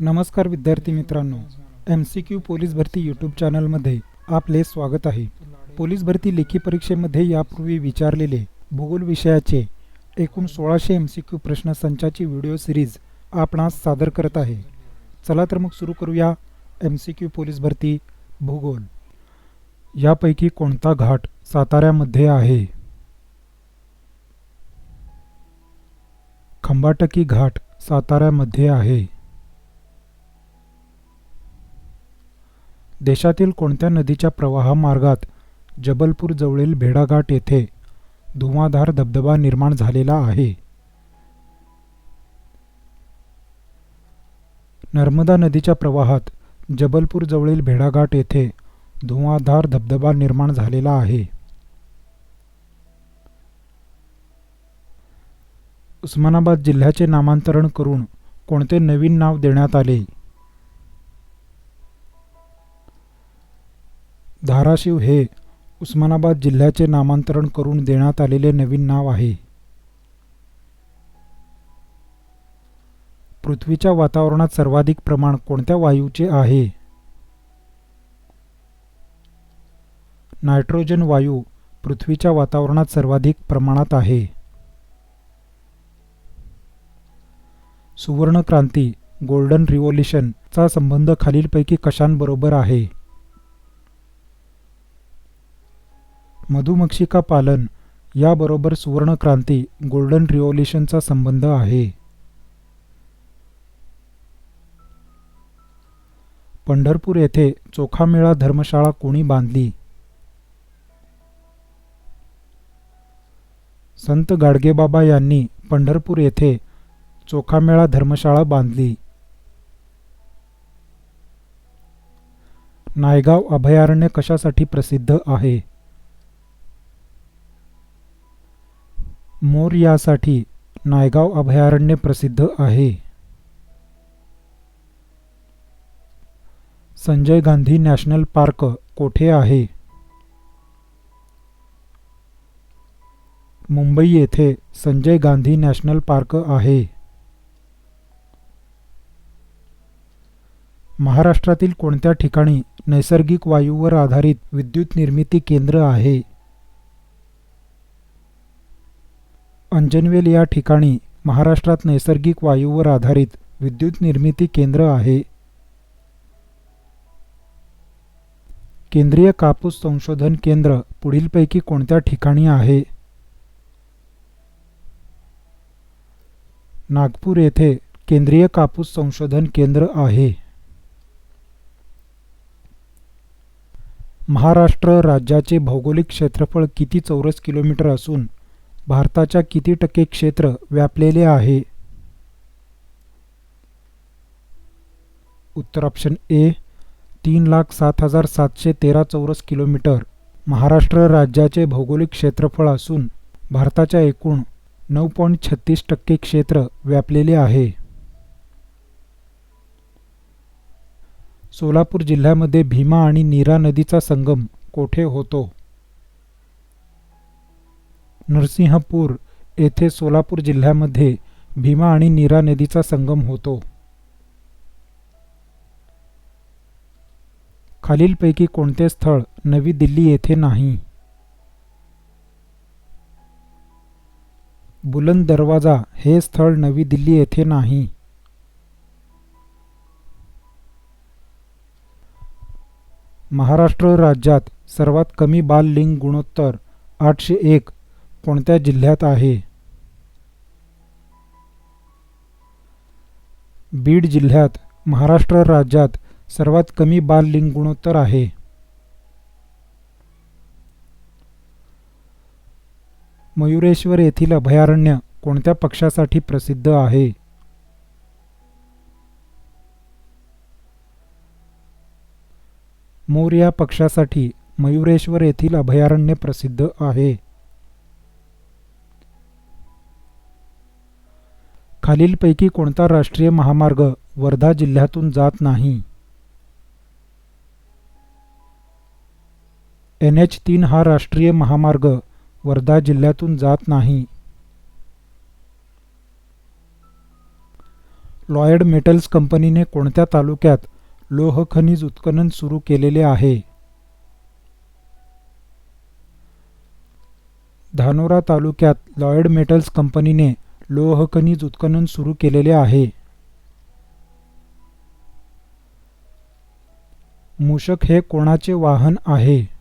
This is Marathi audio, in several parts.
नमस्कार विद्यार्थी मित्रांनो एम सी क्यू पोलीस भरती यूट्यूब चॅनलमध्ये आपले स्वागत आहे. पोलीस भरती लेखी परीक्षेमध्ये यापूर्वी विचारलेले भूगोल विषयाचे एकूण सोळाशे एम सी क्यू प्रश्नसंचाची व्हिडिओ सिरीज आपणास सादर करत आहे. चला तर मग सुरू करूया एम सी क्यू पोलीस भरती भूगोल. यापैकी कोणता घाट साताऱ्यामध्ये आहे? खंबाटकी घाट साताऱ्यामध्ये आहे. देशातील कोणत्या नदीच्या प्रवाहामार्गात जबलपूरजवळील भेडाघाट येथे धुवाधार धबधबा निर्माण झालेला आहे? नर्मदा नदीच्या प्रवाहात जबलपूरजवळील भेडाघाट येथे धुवाधार धबधबा निर्माण झालेला आहे. उस्मानाबाद जिल्ह्याचे नामांतरण करून कोणते नवीन नाव देण्यात आले? धाराशिव हे उस्मानाबाद जिल्ह्याचे नामांतरण करून देण्यात आलेले नवीन नाव आहे. पृथ्वीच्या वातावरणात सर्वाधिक प्रमाण कोणत्या वायूचे आहे? नायट्रोजन वायू पृथ्वीच्या वातावरणात सर्वाधिक प्रमाणात आहे. सुवर्ण क्रांती गोल्डन रिव्होल्युशनचा संबंध खालीलपैकी कशांबरोबर आहे? मधुमक्षिका पालन याबरोबर सुवर्णक्रांती गोल्डन रिओल्युशनचा संबंध आहे. पंढरपूर येथे चोखामेळा धर्मशाळा कोणी बांधली? संत गाडगेबाबा यांनी पंढरपूर येथे चोखामेळा धर्मशाळा बांधली. नायगाव अभयारण्य कशासाठी प्रसिद्ध आहे? मोर यासाठी नायगाव अभयारण्य प्रसिद्ध आहे. संजय गांधी नॅशनल पार्क कोठे आहे? मुंबई येथे संजय गांधी नॅशनल पार्क आहे. महाराष्ट्रातील कोणत्या ठिकाणी नैसर्गिक वायूवर आधारित विद्युत निर्मिती केंद्र आहे? अंजनवेल या ठिकाणी महाराष्ट्रात नैसर्गिक वायूवर आधारित विद्युत निर्मिती केंद्र आहे. केंद्रीय कापूस संशोधन केंद्र पुढीलपैकी कोणत्या ठिकाणी आहे? नागपूर येथे केंद्रीय कापूस संशोधन केंद्र आहे. महाराष्ट्र राज्याचे भौगोलिक क्षेत्रफळ किती चौरस किलोमीटर असून भारताच्या किती टक्के क्षेत्र व्यापलेले आहे? उत्तर ऑप्शन ए तीन लाख सात हजार सातशे तेरा चौरस किलोमीटर. महाराष्ट्र राज्याचे भौगोलिक क्षेत्रफळ असून भारताच्या एकूण नऊ पॉईंट छत्तीस टक्के क्षेत्र व्यापलेले आहे. सोलापूर जिल्ह्यामध्ये भीमा आणि नीरा नदीचा संगम कोठे होतो? नरसिंहपूर येथे सोलापूर जिल्ह्यामध्ये भीमा आणि नीरा नदीचा संगम होतो. खालीलपैकी कोणते स्थळ नवी दिल्ली येथे नाही? बुलंद दरवाजा हे स्थळ नवी दिल्ली येथे नाही. महाराष्ट्र राज्यात सर्वात कमी बाल लिंग गुणोत्तर आठशे एक कोणत्या जिल्ह्यात आहे? बीड जिल्ह्यात महाराष्ट्र राज्यात सर्वात कमी बाल लिंग गुणोत्तर आहे. मयुरेश्वर येथील अभयारण्य कोणत्या पक्षासाठी प्रसिद्ध आहे? मोर या पक्षासाठी मयुरेश्वर येथील अभयारण्य प्रसिद्ध आहे. खालीलपैकी कोणता राष्ट्रीय महामार्ग वर्धा जिल्ह्यातून जात नाही? एन एच तीन हा राष्ट्रीय महामार्ग वर्धा जिल्ह्यातून जात नाही. लॉयड मेटल्स कंपनीने कोणत्या तालुक्यात लोह खनिज उत्खनन सुरू केलेले आहे? धानोरा तालुक्यात लॉयड मेटल्स कंपनीने लोहखनिज उत्खनन सुरू केलेले आहे. मूषक हे कोणाचे वाहन आहे?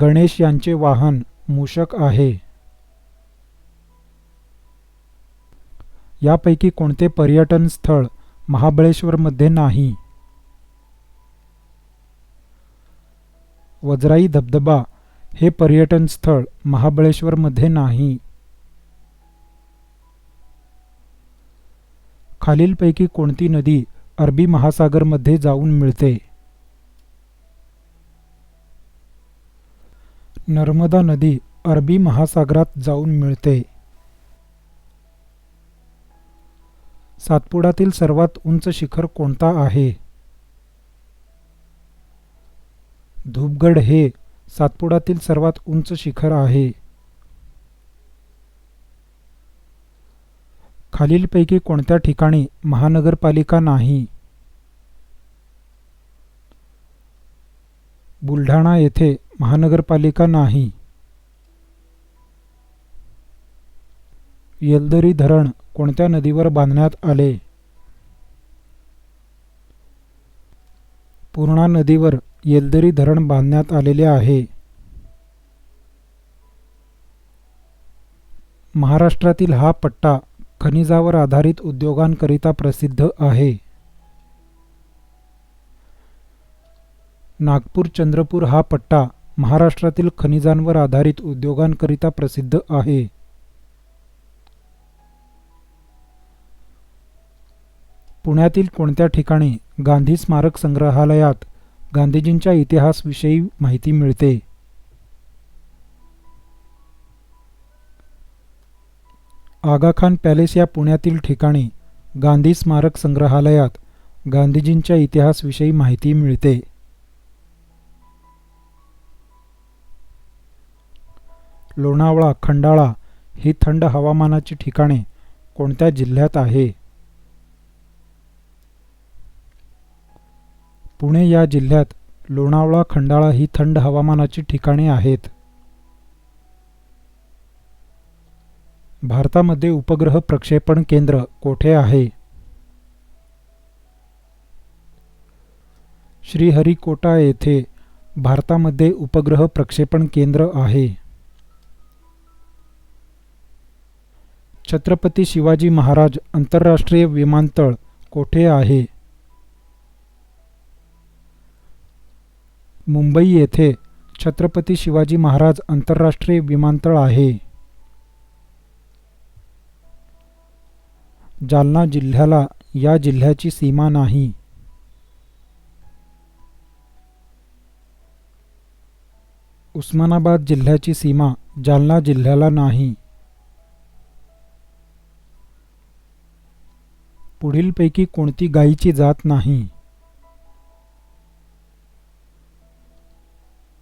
गणेश यांचे वाहन मूषक आहे. यापैकी कोणते पर्यटन स्थळ महाबळेश्वरमध्ये नाही? वजराई धबधबा हे पर्यटन स्थळ महाबळेश्वरमध्ये नाही. खालीलपैकी कोणती नदी अरबी महासागरमध्ये जाऊन मिळते? नर्मदा नदी अरबी महासागरात जाऊन मिळते. सातपुडातील सर्वात उंच शिखर कोणता आहे? धूपगड हे सातपुडातील सर्वात उंच शिखर आहे. खालीलपैकी कोणत्या ठिकाणी महानगरपालिका नाही? बुलढाणा येथे महानगरपालिका नाही. येलदरी धरण कोणत्या नदीवर बांधण्यात आले? पूर्णा नदीवर येलदरी धरण बांधण्यात आलेले आहे. महाराष्ट्रातील हा पट्टा खनिजावर आधारित उद्योगांकरिता प्रसिद्ध आहे. नागपूर चंद्रपूर हा पट्टा महाराष्ट्रातील खनिजांवर आधारित उद्योगांकरिता प्रसिद्ध आहे. पुण्यातील कोणत्या ठिकाणी गांधी स्मारक संग्रहालयात गांधीजींच्या इतिहासविषयी माहिती मिळते. आगाखान पॅलेस या पुण्यातील ठिकाणी गांधी स्मारक संग्रहालयात गांधीजींच्या इतिहासविषयी माहिती मिळते. लोणावळा खंडाळा ही थंड हवामानाची ठिकाणे कोणत्या जिल्ह्यात आहे? पुणे या जिल्ह्यात लोणावळा खंडाळा ही थंड हवामानाची ठिकाणे आहेत. भारतामध्ये उपग्रह प्रक्षेपण केंद्र कोठे आहे? श्रीहरिकोटा येथे भारतामध्ये उपग्रह प्रक्षेपण केंद्र आहे. छत्रपती शिवाजी महाराज आंतरराष्ट्रीय विमानतळ कोठे आहे? मुंबई येथे छत्रपती शिवाजी महाराज आंतरराष्ट्रीय विमानतळ आहे. जालना जिल्ह्याला या जिल्ह्याची सीमा नाही. उस्मानाबाद जिल्ह्याची सीमा जालना जिल्ह्याला नाही. पुढीलपैकी कोणती गायीची जात नाही.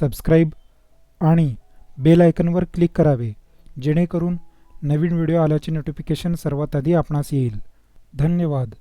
सबस्क्राईब आणि बेल आयकनवर क्लिक करावे जेणेकरून नवीन व्हिडिओ आल्याचे नोटिफिकेशन सर्वात आधी आपणास येईल. धन्यवाद.